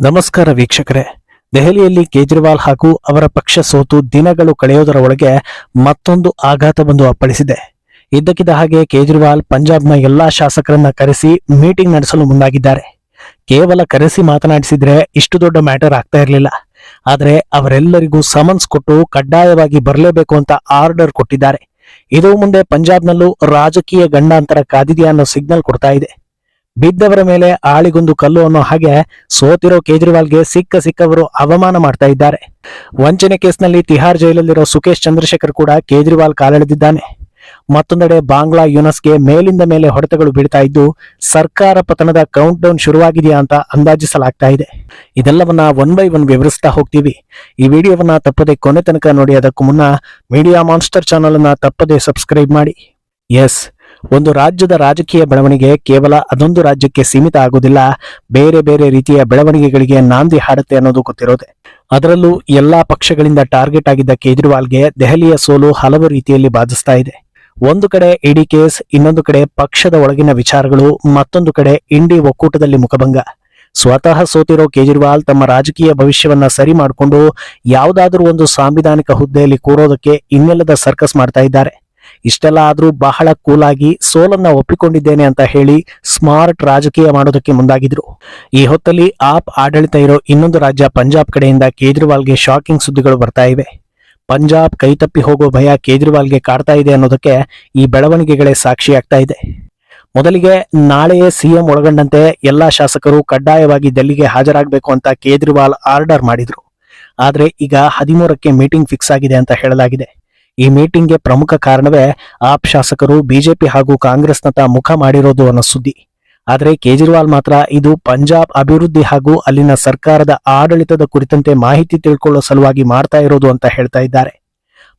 ನಮಸ್ಕಾರ ವೀಕ್ಷಕರೇ. ದೆಹಲಿಯಲ್ಲಿ ಕೇಜ್ರಿವಾಲ್ ಹಾಗೂ ಅವರ ಪಕ್ಷ ಸೋತು ದಿನಗಳು ಕಳೆಯೋದರ ಒಳಗೆ ಮತ್ತೊಂದು ಆಘಾತವೊಂದು ಅಪ್ಪಳಿಸಿದೆ. ಇದ್ದಕ್ಕಿದ್ದ ಹಾಗೆ ಕೇಜ್ರಿವಾಲ್ ಪಂಜಾಬ್ನ ಎಲ್ಲಾ ಶಾಸಕರನ್ನ ಕರೆಸಿ ಮೀಟಿಂಗ್ ನಡೆಸಲು ಮುಂದಾಗಿದ್ದಾರೆ. ಕೇವಲ ಕರೆಸಿ ಮಾತನಾಡಿಸಿದ್ರೆ ಇಷ್ಟು ದೊಡ್ಡ ಮ್ಯಾಟರ್ ಆಗ್ತಾ ಇರಲಿಲ್ಲ. ಆದರೆ ಅವರೆಲ್ಲರಿಗೂ ಸಮನ್ಸ್ ಕೊಟ್ಟು ಕಡ್ಡಾಯವಾಗಿ ಬರಲೇಬೇಕು ಅಂತ ಆರ್ಡರ್ ಕೊಟ್ಟಿದ್ದಾರೆ. ಇದು ಮುಂದೆ ಪಂಜಾಬ್ನಲ್ಲೂ ರಾಜಕೀಯ ಗಂಡಾಂತರ ಕಾದಿದೆಯಾ ಅನ್ನೋ ಸಿಗ್ನಲ್ ಕೊಡ್ತಾ ಇದೆ. ಬಿದ್ದವರ ಮೇಲೆ ಆಳಿಗೊಂದು ಕಲ್ಲು ಅನ್ನೋ ಹಾಗೆ ಸೋತಿರೋ ಕೇಜ್ರಿವಾಲ್ಗೆ ಸಿಕ್ಕ ಸಿಕ್ಕವರು ಅವಮಾನ ಮಾಡ್ತಾ ಇದ್ದಾರೆ. ವಂಚನೆ ಕೇಸ್ನಲ್ಲಿ ತಿಹಾರ್ ಜೈಲಲ್ಲಿರೋ ಸುಖೇಶ್ ಚಂದ್ರಶೇಖರ್ ಕೂಡ ಕೇಜ್ರಿವಾಲ್ ಕಾಲೆಳೆದಿದ್ದಾನೆ. ಮತ್ತೊಂದೆಡೆ ಬಾಂಗ್ಲಾ ಯುನಸ್ಗೆ ಮೇಲಿಂದ ಮೇಲೆ ಹೊಡೆತಗಳು ಬೀಳ್ತಾ ಇದ್ದು ಸರ್ಕಾರ ಪತನದ ಕೌಂಟ್ ಡೌನ್ ಶುರುವಾಗಿದೆಯಾ ಅಂತ ಅಂದಾಜಿಸಲಾಗ್ತಾ ಇದೆ. ಇದೆಲ್ಲವನ್ನ ಒನ್ ಬೈ ಒನ್ ವಿವರಿಸ್ತಾ ಹೋಗ್ತೀವಿ. ಈ ವಿಡಿಯೋವನ್ನ ತಪ್ಪದೆ ಕೊನೆ ತನಕ ನೋಡಿ, ಅದಕ್ಕೂ ಮುನ್ನ ಮೀಡಿಯಾ ಮಾನ್ಸ್ಟರ್ ಚಾನಲ್ ಅನ್ನ ತಪ್ಪದೆ ಸಬ್ಸ್ಕ್ರೈಬ್ ಮಾಡಿ. ಎಸ್ ಒಂದು ರಾಜ್ಯದ ರಾಜಕೀಯ ಬೆಳವಣಿಗೆ ಕೇವಲ ಅದೊಂದು ರಾಜ್ಯಕ್ಕೆ ಸೀಮಿತ ಆಗುವುದಿಲ್ಲ. ಬೇರೆ ಬೇರೆ ರೀತಿಯ ಬೆಳವಣಿಗೆಗಳಿಗೆ ನಾಂದಿ ಹಾಡುತ್ತೆ ಅನ್ನೋದು ಗೊತ್ತಿರೋದೆ. ಅದರಲ್ಲೂ ಎಲ್ಲಾ ಪಕ್ಷಗಳಿಂದ ಟಾರ್ಗೆಟ್ ಆಗಿದ್ದ ಕೇಜ್ರಿವಾಲ್ಗೆ ದೆಹಲಿಯ ಸೋಲು ಹಲವು ರೀತಿಯಲ್ಲಿ ಬಾಧಿಸ್ತಾ ಇದೆ. ಒಂದು ಕಡೆ ಇಡಿ ಕೇಸ್, ಇನ್ನೊಂದು ಕಡೆ ಪಕ್ಷದ ಒಳಗಿನ ವಿಚಾರಗಳು, ಮತ್ತೊಂದು ಕಡೆ ಇಂಡಿ ಒಕ್ಕೂಟದಲ್ಲಿ ಮುಖಭಂಗ. ಸ್ವತಃ ಸೋತಿರೋ ಕೇಜ್ರಿವಾಲ್ ತಮ್ಮ ರಾಜಕೀಯ ಭವಿಷ್ಯವನ್ನ ಸರಿ ಮಾಡಿಕೊಂಡು, ಯಾವುದಾದ್ರೂ ಒಂದು ಸಾಂವಿಧಾನಿಕ ಹುದ್ದೆಯಲ್ಲಿ ಕೂರೋದಕ್ಕೆ ಇನ್ನೆಲ್ಲದ ಸರ್ಕಸ್ ಮಾಡ್ತಾ ಇದ್ದಾರೆ. ಇಷ್ಟೆಲ್ಲ ಆದ್ರೂ ಬಹಳ ಕೂಲಾಗಿ ಸೋಲನ್ನ ಒಪ್ಪಿಕೊಂಡಿದ್ದೇನೆ ಅಂತ ಹೇಳಿ ಸ್ಮಾರ್ಟ್ ರಾಜಕೀಯ ಮಾಡೋದಕ್ಕೆ ಮುಂದಾಗಿದ್ರು. ಈ ಹೊತ್ತಲ್ಲಿ ಆಪ್ ಆಡಳಿತ ಇರೋ ಇನ್ನೊಂದು ರಾಜ್ಯ ಪಂಜಾಬ್ ಕಡೆಯಿಂದ ಕೇಜ್ರಿವಾಲ್ಗೆ ಶಾಕಿಂಗ್ ಸುದ್ದಿಗಳು ಬರ್ತಾ ಇವೆ. ಪಂಜಾಬ್ ಕೈತಪ್ಪಿ ಹೋಗೋ ಭಯ ಕೇಜ್ರಿವಾಲ್ಗೆ ಕಾಡ್ತಾ ಇದೆ ಅನ್ನೋದಕ್ಕೆ ಈ ಬೆಳವಣಿಗೆಗಳೇ ಸಾಕ್ಷಿಯಾಗ್ತಾ ಇದೆ. ಮೊದಲಿಗೆ ನಾಳೆಯೇ ಸಿಎಂ ಒಳಗೊಂಡಂತೆ ಎಲ್ಲಾ ಶಾಸಕರು ಕಡ್ಡಾಯವಾಗಿ ದೆಲ್ಲಿಗೆ ಹಾಜರಾಗಬೇಕು ಅಂತ ಕೇಜ್ರಿವಾಲ್ ಆರ್ಡರ್ ಮಾಡಿದ್ರು. ಆದರೆ ಈಗ ಹದಿಮೂರಕ್ಕೆ ಮೀಟಿಂಗ್ ಫಿಕ್ಸ್ ಆಗಿದೆ ಅಂತ ಹೇಳಲಾಗಿದೆ. ಈ ಮೀಟಿಂಗ್ಗೆ ಪ್ರಮುಖ ಕಾರಣವೇ ಆಪ್ ಶಾಸಕರು, ಬಿಜೆಪಿ ಹಾಗೂ ಕಾಂಗ್ರೆಸ್ನತ್ತ ಮುಖ ಮಾಡಿರೋದು ಅನ್ನೋ ಸುದ್ದಿ. ಆದರೆ ಕೇಜ್ರಿವಾಲ್ ಮಾತ್ರ ಇದು ಪಂಜಾಬ್ ಅಭಿವೃದ್ಧಿ ಹಾಗೂ ಅಲ್ಲಿನ ಸರ್ಕಾರದ ಆಡಳಿತದ ಕುರಿತಂತೆ ಮಾಹಿತಿ ತಿಳ್ಕೊಳ್ಳೋ ಸಲುವಾಗಿ ಮಾಡ್ತಾ ಇರೋದು ಅಂತ ಹೇಳ್ತಾ ಇದ್ದಾರೆ.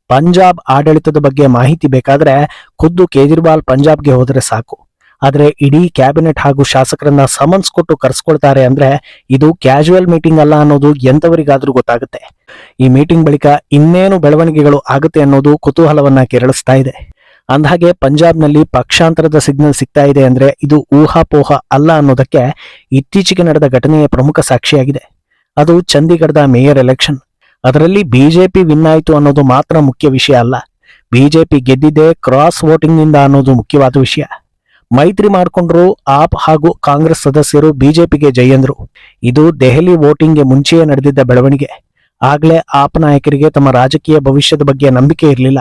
ಪಂಜಾಬ್ ಆಡಳಿತದ ಬಗ್ಗೆ ಮಾಹಿತಿ ಬೇಕಾದ್ರೆ ಖುದ್ದು ಕೇಜ್ರಿವಾಲ್ ಪಂಜಾಬ್ಗೆ ಹೋದರೆ ಸಾಕು. ಆದ್ರೆ ಇಡೀ ಕ್ಯಾಬಿನೆಟ್ ಹಾಗೂ ಶಾಸಕರನ್ನ ಸಮನ್ಸ್ ಕೊಟ್ಟು ಕರ್ಸ್ಕೊಳ್ತಾರೆ ಅಂದ್ರೆ ಇದು ಕ್ಯಾಶುವಲ್ ಮೀಟಿಂಗ್ ಅಲ್ಲ ಅನ್ನೋದು ಎಂತವರಿಗಾದ್ರೂ ಗೊತ್ತಾಗುತ್ತೆ. ಈ ಮೀಟಿಂಗ್ ಬಳಿಕ ಇನ್ನೇನು ಬೆಳವಣಿಗೆಗಳು ಆಗುತ್ತೆ ಅನ್ನೋದು ಕುತೂಹಲವನ್ನ ಕೆರಳಿಸ್ತಾ ಇದೆ. ಅಂದಹಾಗೆ ಪಂಜಾಬ್ನಲ್ಲಿ ಪಕ್ಷಾಂತರದ ಸಿಗ್ನಲ್ ಸಿಗ್ತಾ ಇದೆ ಅಂದ್ರೆ ಇದು ಊಹಾಪೋಹ ಅಲ್ಲ ಅನ್ನೋದಕ್ಕೆ ಇತ್ತೀಚೆಗೆ ನಡೆದ ಘಟನೆಯ ಪ್ರಮುಖ ಸಾಕ್ಷಿಯಾಗಿದೆ. ಅದು ಚಂಡೀಗಢದ ಮೇಯರ್ ಎಲೆಕ್ಷನ್ ಅದರಲ್ಲಿ ಬಿಜೆಪಿ ವಿನ್ ಆಯಿತು ಅನ್ನೋದು ಮಾತ್ರ ಮುಖ್ಯ ವಿಷಯ ಅಲ್ಲ. ಬಿಜೆಪಿ ಗೆದ್ದಿದೆ ಕ್ರಾಸ್ ವೋಟಿಂಗ್ನಿಂದ ಅನ್ನೋದು ಮುಖ್ಯವಾದ ವಿಷಯ. ಮೈತ್ರಿ ಮಾಡಿಕೊಂಡ್ರು ಆಪ್ ಹಾಗೂ ಕಾಂಗ್ರೆಸ್ ಸದಸ್ಯರು ಬಿಜೆಪಿಗೆ ಜಯಂದ್ರು. ಇದು ದೆಹಲಿ ವೋಟಿಂಗ್ಗೆ ಮುಂಚೆಯೇ ನಡೆದಿದ್ದ ಬೆಳವಣಿಗೆ. ಆಗ್ಲೇ ಆಪ್ ನಾಯಕರಿಗೆ ತಮ್ಮ ರಾಜಕೀಯ ಭವಿಷ್ಯದ ಬಗ್ಗೆ ನಂಬಿಕೆ ಇರಲಿಲ್ಲ.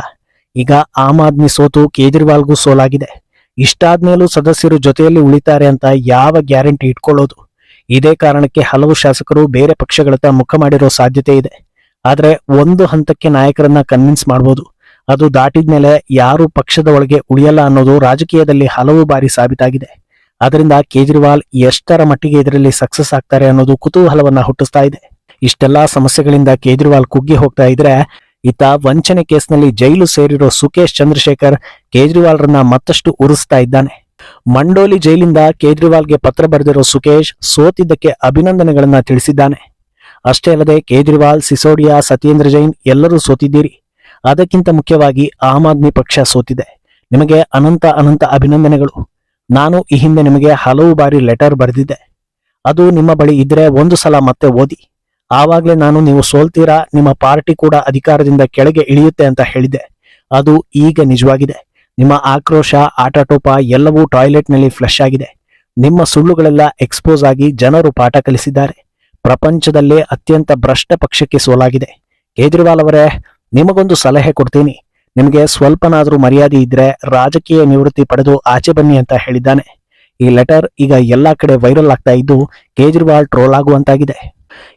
ಈಗ ಆಮ್ ಆದ್ಮಿ ಸೋತು ಕೇಜ್ರಿವಾಲ್ಗೂ ಸೋಲಾಗಿದೆ. ಇಷ್ಟಾದ್ಮೇಲೂ ಸದಸ್ಯರು ಜೊತೆಯಲ್ಲಿ ಉಳಿತಾರೆ ಅಂತ ಯಾವ ಗ್ಯಾರಂಟಿ ಇಟ್ಕೊಳ್ಳೋದು? ಇದೇ ಕಾರಣಕ್ಕೆ ಹಲವು ಶಾಸಕರು ಬೇರೆ ಪಕ್ಷಗಳತ್ತ ಮುಖ ಮಾಡಿರೋ ಸಾಧ್ಯತೆ ಇದೆ. ಆದರೆ ಒಂದು ಹಂತಕ್ಕೆ ನಾಯಕರನ್ನ ಕನ್ವಿನ್ಸ್ ಮಾಡಬಹುದು ಅದು ದಾಟಿದ ಮೇಲೆ ಯಾರು ಪಕ್ಷದ ಒಳಗೆ ಉಳಿಯಲ್ಲ ಅನ್ನೋದು ರಾಜಕೀಯದಲ್ಲಿ ಹಲವು ಬಾರಿ ಸಾಬೀತಾಗಿದೆ. ಅದರಿಂದ ಕೇಜ್ರಿವಾಲ್ ಎಷ್ಟರ ಮಟ್ಟಿಗೆ ಇದರಲ್ಲಿ ಸಕ್ಸಸ್ ಆಗ್ತಾರೆ ಅನ್ನೋದು ಕುತೂಹಲವನ್ನ ಹುಟ್ಟಿಸ್ತಾ ಇದೆ. ಇಷ್ಟೆಲ್ಲಾ ಸಮಸ್ಯೆಗಳಿಂದ ಕೇಜ್ರಿವಾಲ್ ಕುಗ್ಗಿ ಹೋಗ್ತಾ ಇದ್ರೆ ಇತ್ತ ವಂಚನೆ ಕೇಸ್ನಲ್ಲಿ ಜೈಲು ಸೇರಿರೋ ಸುಕೇಶ್ ಚಂದ್ರಶೇಖರ್ ಕೇಜ್ರಿವಾಲ್ರನ್ನ ಮತ್ತಷ್ಟು ಉರಿಸ್ತಾ ಇದ್ದಾನೆ. ಮಂಡೋಲಿ ಜೈಲಿಂದ ಕೇಜ್ರಿವಾಲ್ಗೆ ಪತ್ರ ಬರೆದಿರೋ ಸುಕೇಶ್ ಸೋತಿದ್ದಕ್ಕೆ ಅಭಿನಂದನೆಗಳನ್ನ ತಿಳಿಸಿದ್ದಾನೆ. ಅಷ್ಟೇ ಅಲ್ಲದೆ ಕೇಜ್ರಿವಾಲ್, ಸಿಸೋಡಿಯಾ ಸತೀಂದ್ರ ಜೈನ್ ಎಲ್ಲರೂ ಸೋತಿದ್ದೀರಿ. ಅದಕ್ಕಿಂತ ಮುಖ್ಯವಾಗಿ ಆಮ್ ಆದ್ಮಿ ಪಕ್ಷ ಸೋತಿದೆ. ನಿಮಗೆ ಅನಂತ ಅನಂತ ಅಭಿನಂದನೆಗಳು. ನಾನು ಈ ಹಿಂದೆ ನಿಮಗೆ ಹಲವು ಬಾರಿ ಲೆಟರ್ ಬರೆದಿದ್ದೆ. ಅದು ನಿಮ್ಮ ಬಳಿ ಇದ್ರೆ ಒಂದು ಸಲ ಮತ್ತೆ ಓದಿ. ಆವಾಗಲೇ ನಾನು ನೀವು ಸೋಲ್ತೀರಾ? ನಿಮ್ಮ ಪಾರ್ಟಿ ಕೂಡ ಅಧಿಕಾರದಿಂದ ಕೆಳಗೆ ಇಳಿಯುತ್ತೆ ಅಂತ ಹೇಳಿದೆ ಅದು ಈಗ ನಿಜವಾಗಿದೆ. ನಿಮ್ಮ ಆಕ್ರೋಶ, ಆಟಾಟೋಪ ಎಲ್ಲವೂ ಟಾಯ್ಲೆಟ್ನಲ್ಲಿ ಫ್ಲಶ್ ಆಗಿದೆ. ನಿಮ್ಮ ಸುಳ್ಳುಗಳೆಲ್ಲ ಎಕ್ಸ್ಪೋಸ್ ಆಗಿ ಜನರು ಪಾಠ ಕಲಿಸಿದ್ದಾರೆ. ಪ್ರಪಂಚದಲ್ಲೇ ಅತ್ಯಂತ ಭ್ರಷ್ಟ ಪಕ್ಷಕ್ಕೆ ಸೋಲಾಗಿದೆ. ಕೇಜ್ರಿವಾಲ್ ಅವರೇ ನಿಮಗೊಂದು ಸಲಹೆ ಕೊಡ್ತೀನಿ. ನಿಮಗೆ ಸ್ವಲ್ಪನಾದರೂ ಮರ್ಯಾದೆ ಇದ್ರೆ ರಾಜಕೀಯ ನಿವೃತ್ತಿ ಪಡೆದು ಆಚೆ ಬನ್ನಿ ಅಂತ ಹೇಳಿದ್ದಾನೆ. ಈ ಲೆಟರ್ ಈಗ ಎಲ್ಲಾ ಕಡೆ ವೈರಲ್ ಆಗ್ತಾ ಇದ್ದು ಕೇಜ್ರಿವಾಲ್ ಟ್ರೋಲ್ ಆಗುವಂತಾಗಿದೆ.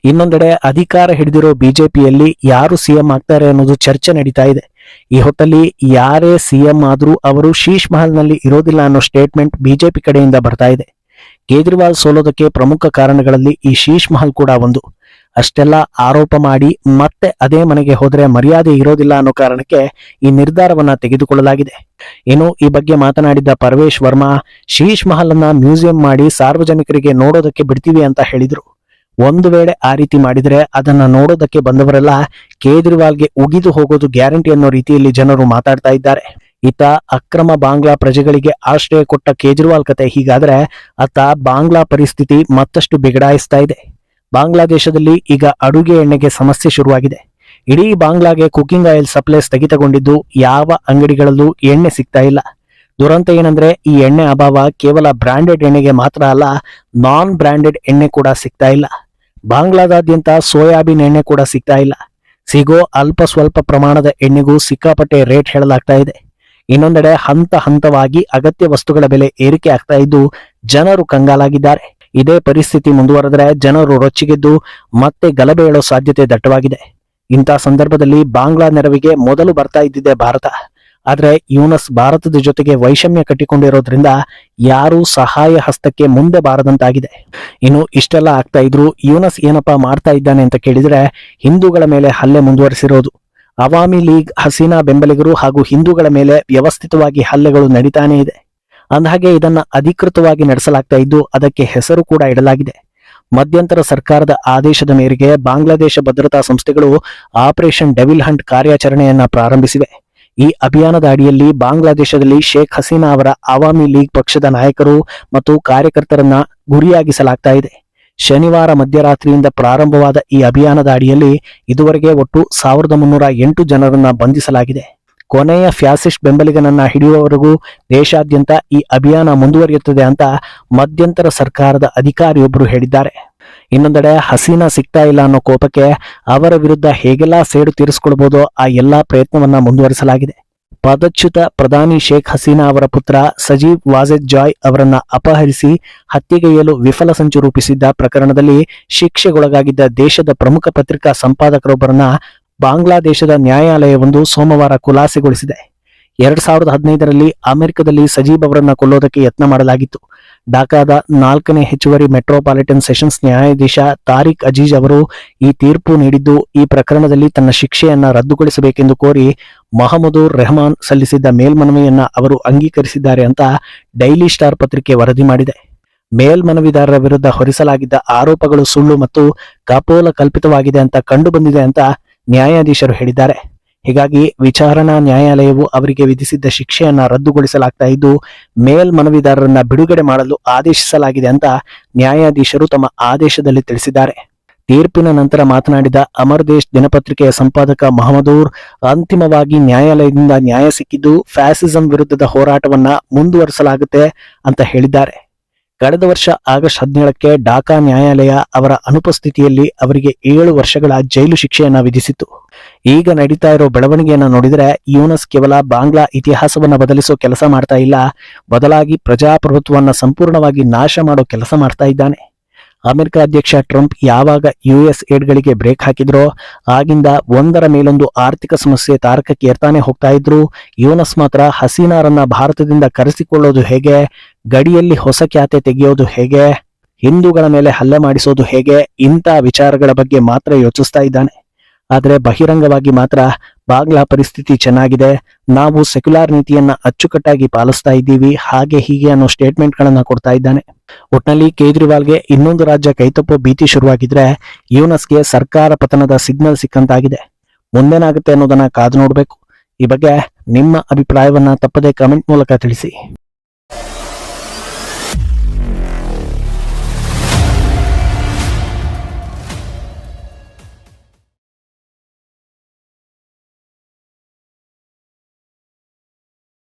ಇನ್ನೊಂದೆಡೆ ಅಧಿಕಾರ ಹಿಡಿದಿರೋ ಬಿಜೆಪಿಯಲ್ಲಿ ಯಾರು ಸಿಎಂ ಆಗ್ತಾರೆ ಅನ್ನೋದು ಚರ್ಚೆ ನಡೀತಾ ಇದೆ. ಈ ಹೊತ್ತಲ್ಲಿ ಯಾರೇ ಸಿಎಂ ಆದರೂ ಅವರು ಶೀಶ್ ಮಹಲ್ನಲ್ಲಿ ಇರೋದಿಲ್ಲ ಅನ್ನೋ ಸ್ಟೇಟ್ಮೆಂಟ್ ಬಿಜೆಪಿ ಕಡೆಯಿಂದ ಬರ್ತಾ ಇದೆ. ಕೇಜ್ರಿವಾಲ್ ಸೋಲೋದಕ್ಕೆ ಪ್ರಮುಖ ಕಾರಣಗಳಲ್ಲಿ ಈ ಶೀಶ್ ಮಹಲ್ ಕೂಡ ಒಂದು. ಅಷ್ಟೆಲ್ಲ ಆರೋಪ ಮಾಡಿ ಮತ್ತೆ ಅದೇ ಮನೆಗೆ ಹೋದರೆ ಮರ್ಯಾದೆ ಇರೋದಿಲ್ಲ ಅನ್ನೋ ಕಾರಣಕ್ಕೆ ಈ ನಿರ್ಧಾರವನ್ನ ತೆಗೆದುಕೊಳ್ಳಲಾಗಿದೆ. ಏನು, ಈ ಬಗ್ಗೆ ಮಾತನಾಡಿದ್ದ ಪರವೇಶ್ ವರ್ಮಾ, ಶೀಶ್ ಮಹಲ್ ಅನ್ನ ಮ್ಯೂಸಿಯಂ ಮಾಡಿ ಸಾರ್ವಜನಿಕರಿಗೆ ನೋಡೋದಕ್ಕೆ ಬಿಡ್ತೀವಿ ಅಂತ ಹೇಳಿದ್ರು. ಒಂದು ವೇಳೆ ಆ ರೀತಿ ಮಾಡಿದ್ರೆ ಅದನ್ನ ನೋಡೋದಕ್ಕೆ ಬಂದವರೆಲ್ಲ ಕೇಜ್ರಿವಾಲ್ಗೆ ಉಗಿದು ಹೋಗೋದು ಗ್ಯಾರಂಟಿ ಅನ್ನೋ ರೀತಿಯಲ್ಲಿ ಜನರು ಮಾತಾಡ್ತಾ ಇದ್ದಾರೆ. ಈತ ಅಕ್ರಮ ಬಾಂಗ್ಲಾ ಪ್ರಜೆಗಳಿಗೆ ಆಶ್ರಯ ಕೊಟ್ಟ ಕೇಜ್ರಿವಾಲ್ ಕತೆ ಹೀಗಾದ್ರೆ ಆತ ಬಾಂಗ್ಲಾ ಪರಿಸ್ಥಿತಿ ಮತ್ತಷ್ಟು ಬಿಗಡಾಯಿಸ್ತಾ ಇದೆ. ಬಾಂಗ್ಲಾದೇಶದಲ್ಲಿ ಈಗ ಅಡುಗೆ ಎಣ್ಣೆಗೆ ಸಮಸ್ಯೆ ಶುರುವಾಗಿದೆ. ಇಡೀ ಬಾಂಗ್ಲಾಗೆ ಕುಕಿಂಗ್ ಆಯಿಲ್ ಸಪ್ಲೈ ಸ್ಥಗಿತಗೊಂಡಿದ್ದು ಯಾವ ಅಂಗಡಿಗಳಲ್ಲೂ ಎಣ್ಣೆ ಸಿಗ್ತಾ ಇಲ್ಲ. ದುರಂತ ಏನಂದ್ರೆ ಈ ಎಣ್ಣೆ ಅಭಾವ ಕೇವಲ ಬ್ರಾಂಡೆಡ್ ಎಣ್ಣೆಗೆ ಮಾತ್ರ ಅಲ್ಲ ನಾನ್ ಬ್ರಾಂಡೆಡ್ ಎಣ್ಣೆ ಕೂಡ ಸಿಗ್ತಾ ಇಲ್ಲ. ಬಾಂಗ್ಲಾದಾದ್ಯಂತ ಸೋಯಾಬೀನ್ ಎಣ್ಣೆ ಕೂಡ ಸಿಗ್ತಾ ಇಲ್ಲ. ಸಿಗೋ ಅಲ್ಪ ಸ್ವಲ್ಪ ಪ್ರಮಾಣದ ಎಣ್ಣೆಗೂ ಸಿಕ್ಕಾಪಟ್ಟೆ ರೇಟ್ ಹೇಳಲಾಗ್ತಾ ಇದೆ. ಇನ್ನೊಂದೆಡೆ ಹಂತ ಹಂತವಾಗಿ ಅಗತ್ಯ ವಸ್ತುಗಳ ಬೆಲೆ ಏರಿಕೆ ಆಗ್ತಾ ಇದ್ದು ಜನರು ಕಂಗಾಲಾಗಿದ್ದಾರೆ. ಇದೇ ಪರಿಸ್ಥಿತಿ ಮುಂದುವರೆದರೆ ಜನರು ರೊಚ್ಚಿಗೆದ್ದು ಮತ್ತೆ ಗಲಭೆ ಏಳೋ ಸಾಧ್ಯತೆ ದಟ್ಟವಾಗಿದೆ. ಇಂಥ ಸಂದರ್ಭದಲ್ಲಿ ಬಾಂಗ್ಲಾ ನೆರವಿಗೆ ಮೊದಲು ಬರ್ತಾ ಇದ್ದಿದೆ ಭಾರತ. ಆದರೆ ಯೂನಸ್ ಭಾರತದ ಜೊತೆಗೆ ವೈಷಮ್ಯ ಕಟ್ಟಿಕೊಂಡಿರೋದ್ರಿಂದ ಯಾರೂ ಸಹಾಯ ಹಸ್ತಕ್ಕೆ ಮುಂದೆ ಬಾರದಂತಾಗಿದೆ. ಇನ್ನು ಇಷ್ಟೆಲ್ಲ ಆಗ್ತಾ ಇದ್ರು ಯೂನಸ್ ಏನಪ್ಪಾ ಮಾಡ್ತಾ ಇದ್ದಾನೆ ಅಂತ ಕೇಳಿದ್ರೆ ಹಿಂದೂಗಳ ಮೇಲೆ ಹಲ್ಲೆ ಮುಂದುವರಿಸಿರೋದು. ಅವಾಮಿ ಲೀಗ್ ಹಸೀನಾ ಬೆಂಬಲಿಗರು ಹಾಗೂ ಹಿಂದೂಗಳ ಮೇಲೆ ವ್ಯವಸ್ಥಿತವಾಗಿ ಹಲ್ಲೆಗಳು ನಡೀತಾನೇ ಇದೆ. ಅಂದಹಾಗೆ ಇದನ್ನ ಅಧಿಕೃತವಾಗಿ ನಡೆಸಲಾಗ್ತಾ ಇದ್ದು, ಅದಕ್ಕೆ ಹೆಸರು ಕೂಡ ಇಡಲಾಗಿದೆ. ಮಧ್ಯಂತರ ಸರ್ಕಾರದ ಆದೇಶದ ಮೇರೆಗೆ ಬಾಂಗ್ಲಾದೇಶ ಭದ್ರತಾ ಸಂಸ್ಥೆಗಳು ಆಪರೇಷನ್ ಡೆವಿಲ್ ಹಂಟ್ ಕಾರ್ಯಾಚರಣೆಯನ್ನ ಪ್ರಾರಂಭಿಸಿವೆ. ಈ ಅಭಿಯಾನದ ಅಡಿಯಲ್ಲಿ ಬಾಂಗ್ಲಾದೇಶದಲ್ಲಿ ಶೇಖ್ ಹಸೀನಾ ಅವರ ಅವಾಮಿ ಲೀಗ್ ಪಕ್ಷದ ನಾಯಕರು ಮತ್ತು ಕಾರ್ಯಕರ್ತರನ್ನ ಗುರಿಯಾಗಿಸಲಾಗ್ತಾ ಇದೆ. ಶನಿವಾರ ಮಧ್ಯರಾತ್ರಿಯಿಂದ ಪ್ರಾರಂಭವಾದ ಈ ಅಭಿಯಾನದ ಅಡಿಯಲ್ಲಿ ಇದುವರೆಗೆ ಒಟ್ಟು ಸಾವಿರದ ಮುನ್ನೂರ ಎಂಟು ಜನರನ್ನ ಬಂಧಿಸಲಾಗಿದೆ. ಕೊನೆಯ ಫ್ಯಾಸಿಸ್ಟ್ ಬೆಂಬಲಿಗನನ್ನ ಹಿಡಿಯುವವರೆಗೂ ದೇಶಾದ್ಯಂತ ಈ ಅಭಿಯಾನ ಮುಂದುವರಿಯುತ್ತದೆ ಅಂತ ಮಧ್ಯಂತರ ಸರ್ಕಾರದ ಅಧಿಕಾರಿಯೊಬ್ಬರು ಹೇಳಿದ್ದಾರೆ. ಇನ್ನೊಂದೆಡೆ ಹಸೀನಾ ಸಿಗ್ತಾ ಇಲ್ಲ ಅನ್ನೋ ಕೋಪಕ್ಕೆ ಅವರ ವಿರುದ್ಧ ಹೇಗೆಲ್ಲ ಸೇಡು ತೀರಿಸಿಕೊಳ್ಬೋದು ಆ ಎಲ್ಲಾ ಪ್ರಯತ್ನವನ್ನ ಮುಂದುವರಿಸಲಾಗಿದೆ. ಪದಚ್ಯುತ ಪ್ರಧಾನಿ ಶೇಖ್ ಹಸೀನಾ ಅವರ ಪುತ್ರ ಸಜೀವ್ ವಾಜೆದ್ ಜಾಯ್ ಅವರನ್ನ ಅಪಹರಿಸಿ ಹತ್ಯೆಗೈಯಲು ವಿಫಲ ಸಂಚು ರೂಪಿಸಿದ್ದ ಪ್ರಕರಣದಲ್ಲಿ ಶಿಕ್ಷೆಗೊಳಗಾಗಿದ್ದ ದೇಶದ ಪ್ರಮುಖ ಪತ್ರಿಕಾ ಸಂಪಾದಕರೊಬ್ಬರನ್ನ ಬಾಂಗ್ಲಾದೇಶದ ನ್ಯಾಯಾಲಯವೊಂದು ಸೋಮವಾರ ಖುಲಾಸೆಗೊಳಿಸಿದೆ. ಎರಡ್ ಸಾವಿರದ ಹದಿನೈದರಲ್ಲಿ ಅಮೆರಿಕದಲ್ಲಿ ಸಜೀಬ್ ಅವರನ್ನ ಕೊಲ್ಲೋದಕ್ಕೆ ಯತ್ನ ಮಾಡಲಾಗಿತ್ತು. ಢಾಕಾದ ನಾಲ್ಕನೇ ಹೆಚ್ಚುವರಿ ಮೆಟ್ರೋಪಾಲಿಟನ್ ಸೆಷನ್ಸ್ ನ್ಯಾಯಾಧೀಶ ತಾರಿಕ್ ಅಜೀಜ್ ಅವರು ಈ ತೀರ್ಪು ನೀಡಿದ್ದು, ಈ ಪ್ರಕರಣದಲ್ಲಿ ತನ್ನ ಶಿಕ್ಷೆಯನ್ನ ರದ್ದುಗೊಳಿಸಬೇಕೆಂದು ಕೋರಿ ಮಹಮ್ಮದೂರ್ ರೆಹಮಾನ್ ಸಲ್ಲಿಸಿದ್ದ ಮೇಲ್ಮನವಿಯನ್ನ ಅವರು ಅಂಗೀಕರಿಸಿದ್ದಾರೆ ಅಂತ ಡೈಲಿ ಸ್ಟಾರ್ ಪತ್ರಿಕೆ ವರದಿ ಮಾಡಿದೆ. ಮೇಲ್ಮನವಿದಾರರ ವಿರುದ್ಧ ಹೊರಿಸಲಾಗಿದ್ದ ಆರೋಪಗಳು ಸುಳ್ಳು ಮತ್ತು ಕಪೋಲ ಕಲ್ಪಿತವಾಗಿದೆ ಅಂತ ಕಂಡುಬಂದಿದೆ ಅಂತ ನ್ಯಾಯಾಧೀಶರು ಹೇಳಿದ್ದಾರೆ. ಹೀಗಾಗಿ ವಿಚಾರಣಾ ನ್ಯಾಯಾಲಯವು ಅವರಿಗೆ ವಿಧಿಸಿದ್ದ ಶಿಕ್ಷೆಯನ್ನ ರದ್ದುಗೊಳಿಸಲಾಗ್ತಾ ಇದ್ದು, ಮೇಲ್ಮನವಿದಾರರನ್ನ ಬಿಡುಗಡೆ ಮಾಡಲು ಆದೇಶಿಸಲಾಗಿದೆ ಅಂತ ನ್ಯಾಯಾಧೀಶರು ತಮ್ಮ ಆದೇಶದಲ್ಲಿ ತಿಳಿಸಿದ್ದಾರೆ. ತೀರ್ಪಿನ ನಂತರ ಮಾತನಾಡಿದ ಅಮರ್ ದೇಶ್ ದಿನಪತ್ರಿಕೆಯ ಸಂಪಾದಕ ಮಹಮದೂರ್, ಅಂತಿಮವಾಗಿ ನ್ಯಾಯಾಲಯದಿಂದ ನ್ಯಾಯ ಸಿಕ್ಕಿದ್ದು, ಫ್ಯಾಸಿಸಂ ವಿರುದ್ಧದ ಹೋರಾಟವನ್ನ ಮುಂದುವರಿಸಲಾಗುತ್ತೆ ಅಂತ ಹೇಳಿದ್ದಾರೆ. ಕಳೆದ ವರ್ಷ ಆಗಸ್ಟ್ ಹದಿನೇಳಕ್ಕೆ ಢಾಕಾ ನ್ಯಾಯಾಲಯ ಅವರ ಅನುಪಸ್ಥಿತಿಯಲ್ಲಿ ಅವರಿಗೆ ಏಳು ವರ್ಷಗಳ ಜೈಲು ಶಿಕ್ಷೆಯನ್ನು ವಿಧಿಸಿತ್ತು. ಈಗ ನಡೀತಾ ಇರೋ ಬೆಳವಣಿಗೆಯನ್ನು ನೋಡಿದರೆ ಯೂನಸ್ ಕೇವಲ ಬಾಂಗ್ಲಾ ಇತಿಹಾಸವನ್ನು ಬದಲಿಸೋ ಕೆಲಸ ಮಾಡ್ತಾ ಇಲ್ಲ, ಬದಲಾಗಿ ಪ್ರಜಾಪ್ರಭುತ್ವವನ್ನು ಸಂಪೂರ್ಣವಾಗಿ ನಾಶ ಮಾಡೋ ಕೆಲಸ ಮಾಡ್ತಾ ಇದ್ದಾನೆ. ಅಮೆರಿಕ ಅಧ್ಯಕ್ಷ ಟ್ರಂಪ್ ಯಾವಾಗ ಯುಎಸ್ ಏಡ್ಗಳಿಗೆ ಬ್ರೇಕ್ ಹಾಕಿದ್ರೋ, ಆಗಿಂದ ಒಂದರ ಮೇಲೊಂದು ಆರ್ಥಿಕ ಸಮಸ್ಯೆ ತಾರಕಕ್ಕೆ ಏರ್ತಾನೆ ಹೋಗ್ತಾ ಇದ್ರು. ಯೂನಸ್ ಮಾತ್ರ ಹಸೀನಾರನ್ನ ಭಾರತದಿಂದ ಕರೆಸಿಕೊಳ್ಳೋದು ಹೇಗೆ ಗಡಿಯಲ್ಲಿ ಹೊಸ ಖ್ಯಾತೆ ತೆಗೆಯೋದು ಹೇಗೆ? ಹಿಂದೂಗಳ ಮೇಲೆ ಹಲ್ಲೆ ಮಾಡಿಸೋದು ಹೇಗೆ? ಇಂಥ ವಿಚಾರಗಳ ಬಗ್ಗೆ ಮಾತ್ರ ಯೋಚಿಸ್ತಾ ಇದ್ದಾನೆ. ಆದರೆ ಬಹಿರಂಗವಾಗಿ ಮಾತ್ರ ಬಾಗ್ಲಾ ಪರಿಸ್ಥಿತಿ ಚೆನ್ನಾಗಿದೆ. ನಾವು ಸೆಕ್ಯುಲಾರ್ ನೀತಿಯನ್ನ ಅಚ್ಚುಕಟ್ಟಾಗಿ ಪಾಲಿಸ್ತಾ ಇದ್ದೀವಿ. ಹಾಗೆ ಹೀಗೆ ಅನ್ನೋ ಸ್ಟೇಟ್ಮೆಂಟ್ ಗಳನ್ನ ಕೊಡ್ತಾ ಇದ್ದಾನೆ. ಒಟ್ನಲ್ಲಿ ಕೇಜ್ರಿವಾಲ್ಗೆ ಇನ್ನೊಂದು ರಾಜ್ಯ ಕೈತಪ್ಪೋ ಭೀತಿ ಶುರುವಾಗಿದ್ರೆ ಯೂನಸ್ಗೆ ಸರ್ಕಾರ ಪತನದ ಸಿಗ್ನಲ್ ಸಿಕ್ಕಂತಾಗಿದೆ. ಮುಂದೇನಾಗುತ್ತೆ ಅನ್ನೋದನ್ನ ಕಾದು ನೋಡಬೇಕು. ಈ ಬಗ್ಗೆ ನಿಮ್ಮ ಅಭಿಪ್ರಾಯವನ್ನ ತಪ್ಪದೆ ಕಮೆಂಟ್ ಮೂಲಕ ತಿಳಿಸಿ.